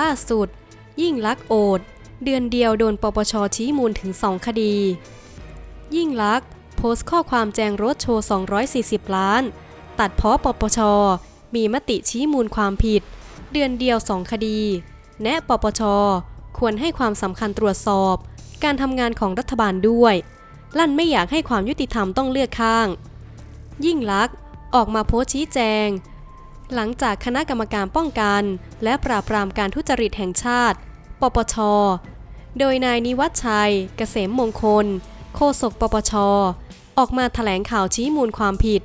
ล่าสุด ยิ่งลักษ์โอด เดือนเดียวโดนปปชชี้มูลถึง 2 คดี ยิ่งลักษ์โพสต์ข้อความแจงรถโชว์ 240 ล้าน ตัดเพาะปปช มีมติชี้มูลความผิด เดือนเดียว 2 คดี แนะปปช ควรให้ความสำคัญตรวจสอบ การทำงานของรัฐบาลด้วย ลั่นไม่อยากให้ความยุติธรรมต้องเลือกข้าง ยิ่งลักษณ์ออกมาโพสต์ชี้แจง หลังจากคณะกรรมการป้องกัน และปราบปรามการทุจริตแห่งชาติ ปปช โดยนายนิวัฒชัย เกษมมงคล โฆษกปปช ออกมาถแถลงข่าวชี้มูลความผิด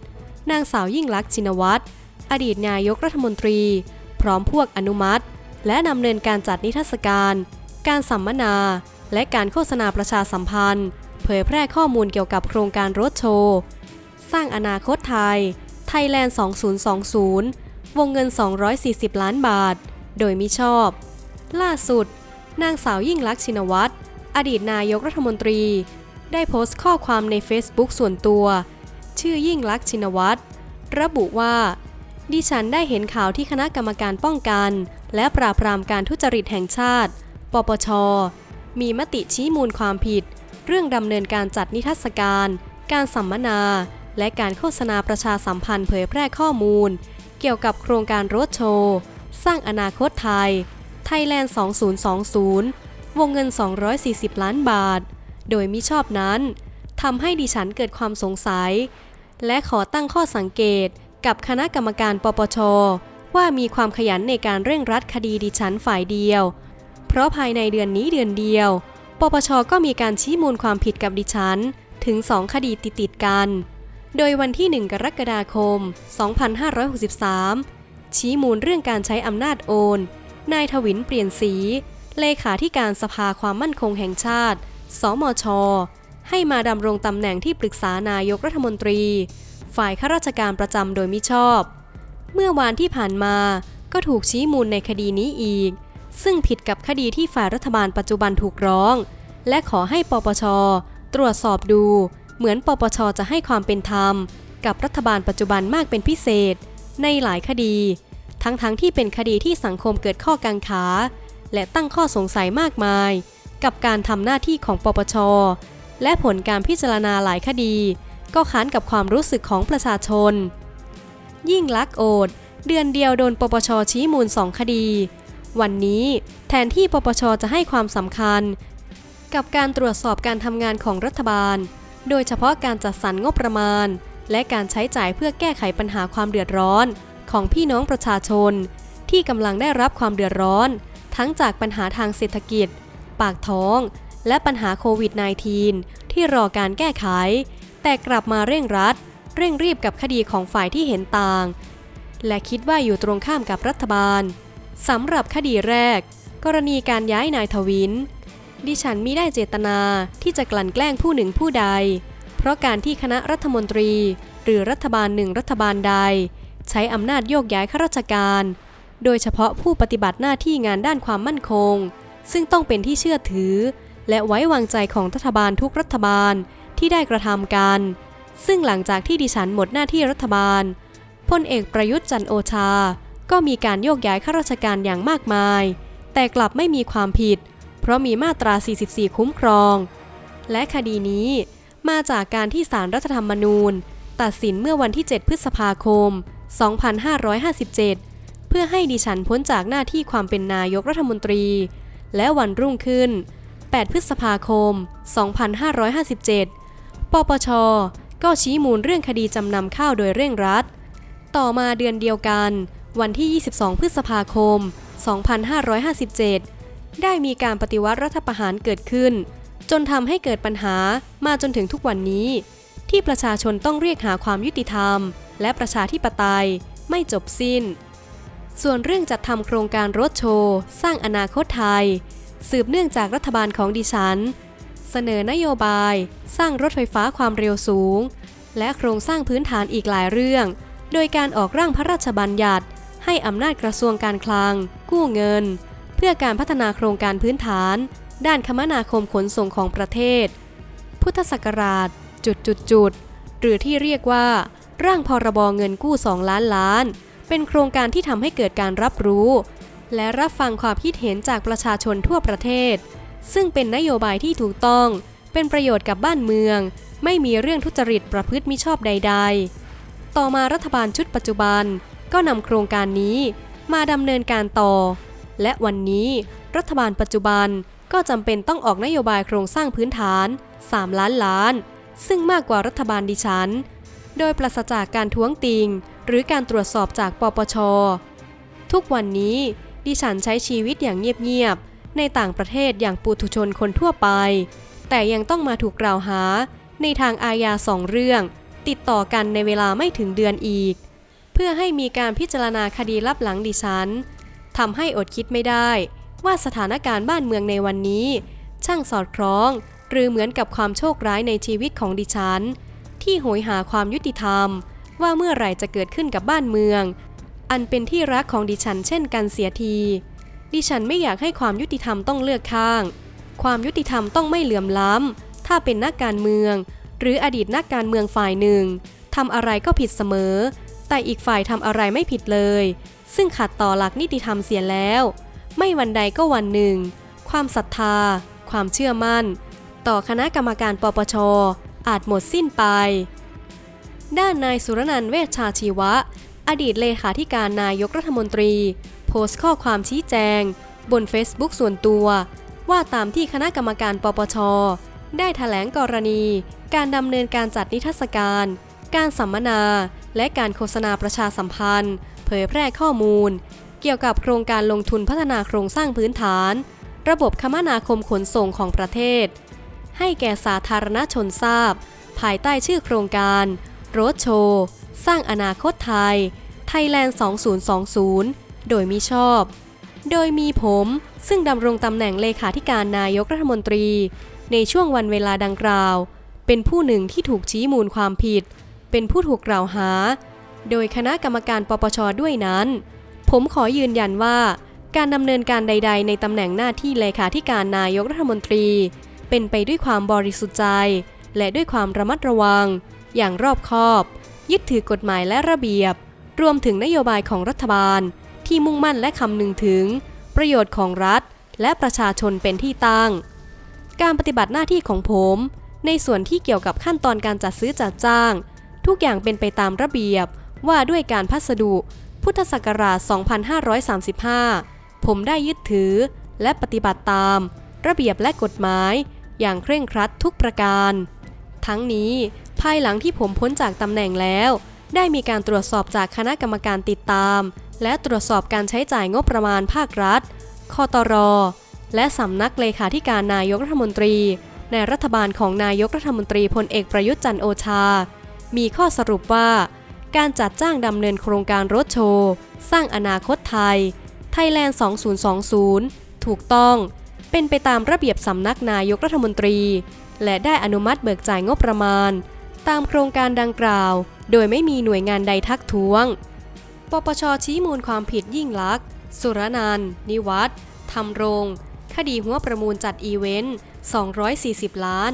นางสาวยิ่งลักษณ์ชินวัตร อดีตนายกรัฐมนตรี พร้อมพวกอนุมัติ และดำเนินการจัดนิทรรศการ การสัมมนา และการโฆษณาประชาสัมพันธ์ เผยแพร่ข้อมูลเกี่ยวกับโครงการรถโชว์ สร้างอนาคตไทย ไทยแลนด์ 2020 วงเงิน 240 ล้านบาท โดยมิชอบ ล่าสุด นางสาวยิ่งลักษณ์ชินวัตร อดีตนายกรัฐมนตรี ได้โพสต์ข้อความใน Facebook ส่วนตัว ชื่อยิ่งลักษณ์ชินวัตร ระบุว่า ดิฉันได้เห็นข่าวที่คณะกรรมการป้องกัน และปราบปรามการทุจริตแห่งชาติ ปปช มีมติชี้มูลความผิด เรื่องดำเนินการจัดนิทรรศการ การสัมมนา และการโฆษณาประชาสัมพันธ์เผยแพร่ข้อมูล เกี่ยวกับโครงการรถโชว์ สร้างอนาคตไทยไทยแลนด์2020 วงเงิน 240 ล้านบาท โดยมิชอบนั้นทำให้ดิฉันเกิดความสงสัย และขอตั้งข้อสังเกตกับคณะกรรมการปปช ว่ามีความขยันในการเร่งรัดคดีดิฉันฝ่ายเดียว เพราะภายในเดือนนี้เดือนเดียว ปปชก็มีการชี้มูลความผิดกับดิฉัน ถึง2คดีติดๆกัน โดยวันที่ 1 กรกฎาคม 2563 ชี้มูลเรื่องการใช้อำนาจโอน นายทวินเปลี่ยนสี เลขาธิการสภาความมั่นคงแห่งชาติ สมช ให้มาดำรงตำแหน่งที่ปรึกษานายกรัฐมนตรี ฝ่ายข้าราชการประจำโดยมิชอบ เมื่อวานที่ผ่านมาก็ถูกชี้มูลในคดีนี้อีก ซึ่งผิดกับคดีที่ฝ่ายรัฐบาลปัจจุบันถูกร้อง และขอให้ปปช ตรวจสอบดู เหมือนปปชจะให้ความเป็นธรรม กับรัฐบาลปัจจุบันมากเป็นพิเศษ ในหลายคดี ทั้งๆทที่เป็นคดีที่สังคมเกิดข้อกังขา และตั้งข้อสงสัยมากมาย กับการทำหน้าที่ของปปช และผลการพิจารณาหลายคดี ก็ค้านกับความรู้สึกของประชาชน ยิ่งลักโอด เดือนเดียวโดนปปชชี้มูลสองคดี วันนี้แทนที่ปปชจะให้ความสำคัญ กับการตรวจสอบการทำงานของรัฐบาล โดยเฉพาะการจัดสรรงบประมาณ และการใช้จ่ายเพื่อแก้ไขปัญหาความเดือดร้อน ของพี่น้องประชาชน ที่กำลังได้รับความเดือดร้อน ทั้งจากปัญหาทางเศรษฐกิจ ปากท้อง และปัญหาโควิด -19 ที่รอการแก้ไข แต่กลับมาเร่งรัด เร่งรีบกับคดีของฝ่ายที่เห็นต่าง และคิดว่าอยู่ตรงข้ามกับรัฐบาลสำหรับคดีแรก กรณีการย้ายนายทวิน ดิฉันมิได้เจตนาที่จะกลั่นแกล้งผู้หนึ่งผู้ใด เพราะการที่คณะรัฐมนตรี หรือรัฐบาลหนึ่งรัฐบาลใด ใช้อำนาจโยกย้ายข้าราชการ โดยเฉพาะผู้ปฏิบัติหน้าที่งานด้านความมั่นคง ซึ่งต้องเป็นที่เชื่อถือ และไว้วางใจของรัฐบาลทุกรัฐบาลที่ได้กระทำกัน ซึ่งหลังจากที่ดิฉันหมดหน้าที่รัฐบาลพลเอกประยุทธ์จันโอชา ก็มีการโยกย้ายข้าราชการอย่างมากมาย แต่กลับไม่มีความผิด เพราะมีมาตรา 44 คุ้มครอง และคดีนี้มาจากการที่ศารรัฐธรรมนูญ ตัดสินเมื่อวันที่ 7 พฤษภาคม 2557 เพื่อให้ดิฉันพ้นจากหน้าที่ความเป็นนายกรัฐมนตรี และวันรุ่งขึ้น 8 พฤษภาคม 2557 ปปช ก็ชี้มูลเรื่องคดีจำนำข้าวโดยเร่งรัด ต่อมาเดือนเดียวกัน วันที่ 22 พฤษภาคม 2557 ได้มีการปฏิวัติรัฐประหารเกิดขึ้น จนทำให้เกิดปัญหามาจนถึงทุกวันนี้ ที่ประชาชนต้องเรียกหาความยุติธรรม และประชาธิปไตยไม่จบสิ้น ส่วนเรื่องจัดทำโครงการรถโชว์ สร้างอนาคตไทย สืบเนื่องจากรัฐบาลของดิฉัน เสนอนโยบาย สร้างรถไฟฟ้าความเร็วสูง และโครงสร้างพื้นฐานอีกหลายเรื่อง โดยการออกร่างพระราชบัญญัติ ให้อำนาจกระทรวงการคลัง กู้เงิน พื่อการพัฒนาโครงการพื้นฐาน ด้านคมนาคมขนส่งของประเทศ พุทธศักราช จุดจุดจุดหรือที่เรียกว่า ร่างพรบเงินกู้ 2 ล้านล้าน เป็นโครงการที่ทำให้เกิดการรับรู้ และรับฟังความคิดเห็นจากประชาชนทั่วประเทศ ซึ่งเป็นนโยบายที่ถูกต้อง เป็นประโยชน์กับบ้านเมือง ไม่มีเรื่องทุจริตประพฤติมิชอบใด ๆ ต่อมารัฐบาลชุดปัจจุบัน ก็นำโครงการนี้มาดำเนินการต่อ และวันนี้รัฐบาลปัจจุบันก็จำเป็นต้องออกนโยบายโครงสร้างพื้นฐาน 3 ล้านล้าน ซึ่งมากกว่ารัฐบาลดิฉัน โดยปราศจากการท้วงติง หรือการตรวจสอบจากปปช ทุกวันนี้ดิฉันใช้ชีวิตอย่างเงียบๆ ในต่างประเทศอย่างปุถุชนคนทั่วไป แต่ยังต้องมาถูกกล่าวหาในทางอาญาสองเรื่อง ติดต่อกันในเวลาไม่ถึงเดือนอีก เพื่อให้มีการพิจารณาคดีลับหลังดิฉัน ทำให้อดคิดไม่ได้ว่าสถานการณ์บ้านเมืองในวันนี้ ช่างสอดคล้อง หรือเหมือนกับความโชคร้ายในชีวิตของดิฉัน ที่โหยหาความยุติธรรม ว่าเมื่อไหร่จะเกิดขึ้นกับบ้านเมือง อันเป็นที่รักของดิฉันเช่นกันเสียที ดิฉันไม่อยากให้ความยุติธรรมต้องเลือกข้าง ความยุติธรรมต้องไม่เหลื่อมล้ำ ถ้าเป็นนักการเมือง หรืออดีตนักการเมืองฝ่ายหนึ่งทำอะไรก็ผิดเสมอ แต่อีกฝ่ายทำอะไรไม่ผิดเลย ซึ่งขัดต่อหลักนิติธรรมเสียแล้ว ไม่วันใดก็วันหนึ่ง ความศรัทธา ความเชื่อมั่น ต่อคณะกรรมการปปช อาจหมดสิ้นไป ด้านนายสุรนันท์เวชชาชีวะ อดีตเลขาธิการนายกรัฐมนตรี โพสต์ข้อความชี้แจง บน Facebook ส่วนตัว ว่าตามที่คณะกรรมการปปช ได้ถแถลงกรณี การดำเนินการจัดนิทรรศการ การสัมมนา และการโฆษณาประชาสัมพันธ์ ผยแพร่ข้อมูล เกี่ยวกับโครงการลงทุนพัฒนาโครงสร้างพื้นฐาน ระบบคมนาคมขนส่งของประเทศ ให้แก่สาธารณชนทราบ ภายใต้ชื่อโครงการโรดโชว์สร้างอนาคตไทยไทยแลนด์2020 โดยมิชอบ โดยมีผมซึ่งดำรงตำแหน่งเลขาธิการนายกรัฐมนตรี ในช่วงวันเวลาดังกล่าว เป็นผู้หนึ่งที่ถูกชี้มูลความผิด เป็นผู้ถูกกล่าวหา โดยคณะกรรมการปปชด้วยนั้น ผมขอยืนยันว่า การดำเนินการใด ๆ ในตำแหน่งหน้าที่เลขาธิการนายกรัฐมนตรี เป็นไปด้วยความบริสุทธิ์ใจ และด้วยความระมัดระวัง อย่างรอบคอบ ยึดถือกฎหมายและระเบียบ รวมถึงนโยบายของรัฐบาล ที่มุ่งมั่นและคำนึงถึง ประโยชน์ของรัฐ และประชาชนเป็นที่ตั้ง การปฏิบัติหน้าที่ของผม ในส่วนที่เกี่ยวกับขั้นตอนการจัดซื้อจัดจ้าง ทุกอย่างเป็นไปตามระเบียบ ว่าด้วยการพัสดุ พุทธศักราช 2535 ผมได้ยึดถือและปฏิบัติตาม ระเบียบและกฎหมาย อย่างเคร่งครัดทุกประการ ทั้งนี้ภายหลังที่ผมพ้นจากตำแหน่งแล้ว ได้มีการตรวจสอบจากคณะกรรมการติดตาม และตรวจสอบการใช้จ่ายงบประมาณภาครัฐคอตรและสำนักเลขาธิการนายกรัฐมนตรี ในรัฐบาลของนายกรัฐมนตรีพลเอกประยุทธ์จันโอชา มีข้อสรุปว่า การจัดจ้างดำเนินโครงการรถโชว์ สร้างอนาคตไทยไทยแลนด์2020 ถูกต้อง เป็นไปตามระเบียบสำนักนายกรัฐมนตรี และได้อนุมัติเบิกจ่ายงบประมาณ ตามโครงการดังกล่าว โดยไม่มีหน่วยงานใดทักท้วง ปปชชี้มูลความผิดยิ่งลักษณ์ สุรนันท์นิวัฒน์ทำรง คดีหัวประมูลจัดอีเวนต์ 240 ล้าน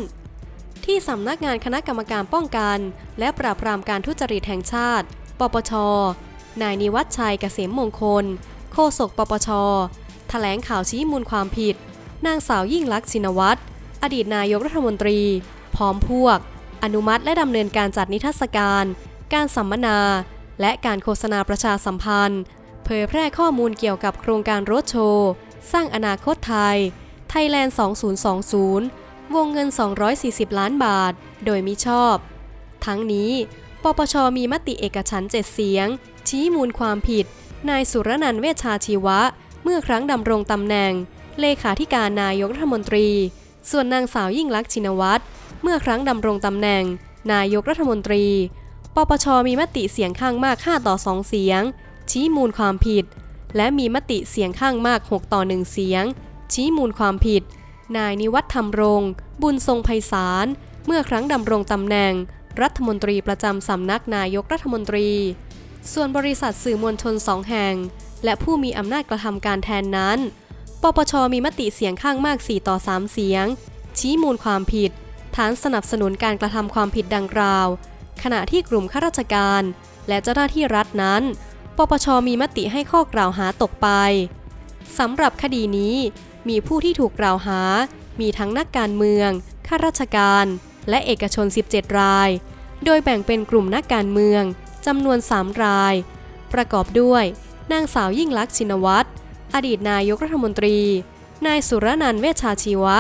ที่สำนักงานคณะกรรมการป้องกัน และปราบปรามการทุจริตแห่งชาติ ปปช นายนิวัฒชัยเกษมมงคล โฆษกปปช แถลงข่าวชี้มูลความผิด นางสาวยิ่งลักษณ์ชินวัตร อดีตนายกรัฐมนตรี พร้อมพวก อนุมัติและดำเนินการจัดนิทรรศการ การสัมมนา และการโฆษณาประชาสัมพันธ์ เผยแพร่ข้อมูลเกี่ยวกับโครงการรถโชว์ สร้างอนาคตไทย ไทยแลนด์ 2020 วงเงิน 240 ล้านบาท โดยมิชอบ ทั้งนี้ ปปชมีมติเอกฉันท์7เสียง ชี้มูลความผิด นายสุรนันท์เวชชาชีวะ เมื่อครั้งดำรงตำแหน่ง เลขาธิการนายกรัฐมนตรี ส่วนนางสาวยิ่งลักษณ์ชินวัตร เมื่อครั้งดำรงตำแหน่ง นายกรัฐมนตรี ปปชมีมติเสียงข้างมาก 5 ต่อ 2 เสียง ชี้มูลความผิด และมีมติเสียงข้างมาก 6 ต่อ 1 เสียง ชี้มูลความผิด นายนิวัฒน์ธรรมรง บุญทรงไพศาล เมื่อครั้งดำรงตำแหน่ง รัฐมนตรีประจำสำนักนายกรัฐมนตรี ส่วนบริษัทสื่อมวลชนสองแห่ง และผู้มีอำนาจกระทำการแทนนั้น ปปชมีมติเสียงข้างมาก 4 ต่อ 3 เสียง ชี้มูลความผิด ฐานสนับสนุนการกระทำความผิดดังกล่าว ขณะที่กลุ่มข้าราชการ และเจ้าหน้าที่รัฐนั้น ปปชมีมติให้ข้อกล่าวหาตกไป สำหรับคดีนี้ มีผู้ที่ถูกกล่าวหา มีทั้งนักการเมือง ข้าราชการ และเอกชน 17 ราย โดยแบ่งเป็นกลุ่มนักการเมืองจำนวน 3 ราย ประกอบด้วย นางสาวยิ่งลักษณ์ชินวัตร อดีตนายกรัฐมนตรี นายสุรนันท์เวชชาชีวะ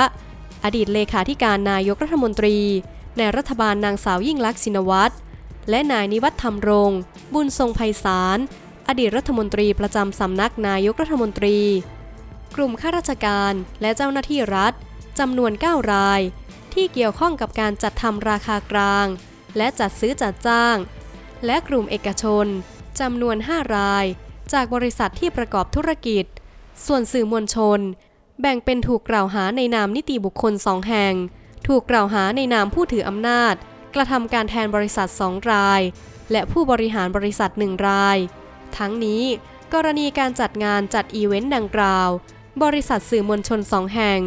อดีตเลขาธิการนายกรัฐมนตรี ในรัฐบาลนางสาวยิ่งลักษณ์ชินวัตร และนายนิวัฒน์ธรรมรงค์บุญทรงไพศาล อดีตรัฐมนตรีประจำสำนักนายกรัฐมนตรี กลุ่มข้าราชการและเจ้าหน้าที่รัฐจำนวน 9 ราย ที่เกี่ยวข้องกับการจัดทำราคากลาง และจัดซื้อจัดจ้าง และกลุ่มเอกชนจำนวน 5 ราย จากบริษัทที่ประกอบธุรกิจ ส่วนสื่อมวลชน แบ่งเป็นถูกกล่าวหาในนามนิติบุคคลสองแห่ง ถูกกล่าวหาในนามผู้ถืออำนาจ กระทำการแทนบริษัท2ราย และผู้บริหารบริษัท1ราย ทั้งนี้กรณีการจัดงานจัดอีเวนต์ดังกล่าว บริษัทสื่อมวลชนสองแห่ง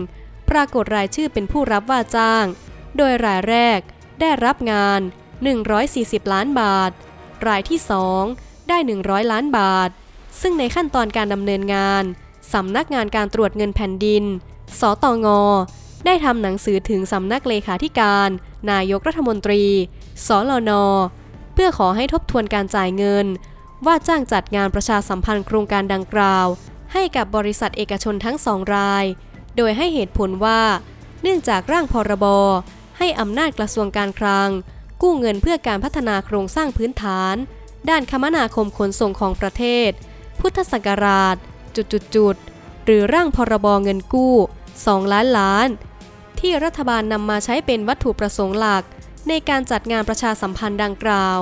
ปรากฏรายชื่อเป็นผู้รับว่าจ้าง โดยรายแรกได้รับงาน 140 ล้านบาท รายที่ 2 ได้ 100 ล้านบาท ซึ่งในขั้นตอนการดำเนินงาน สำนักงานการตรวจเงินแผ่นดิน สตง ได้ทำหนังสือถึงสำนักเลขาธิการ นายกรัฐมนตรี สลน เพื่อขอให้ทบทวนการจ่ายเงิน ว่าจ้างจัดงานประชาสัมพันธ์โครงการดังกล่าว ให้กับบริษัทเอกชนทั้งสองราย โดยให้เหตุผลว่า เนื่องจากร่างพรบให้อำนาจกระทรวงการคลัง กู้เงินเพื่อการพัฒนาโครงสร้างพื้นฐาน ด้านคมนาคมขนส่งของประเทศ พุทธศักราช จุดๆหรือร่างพรบเงินกู้ 2 ล้านล้าน ที่รัฐบาลนำมาใช้เป็นวัตถุประสงค์หลัก ในการจัดงานประชาสัมพันธ์ดังกล่าว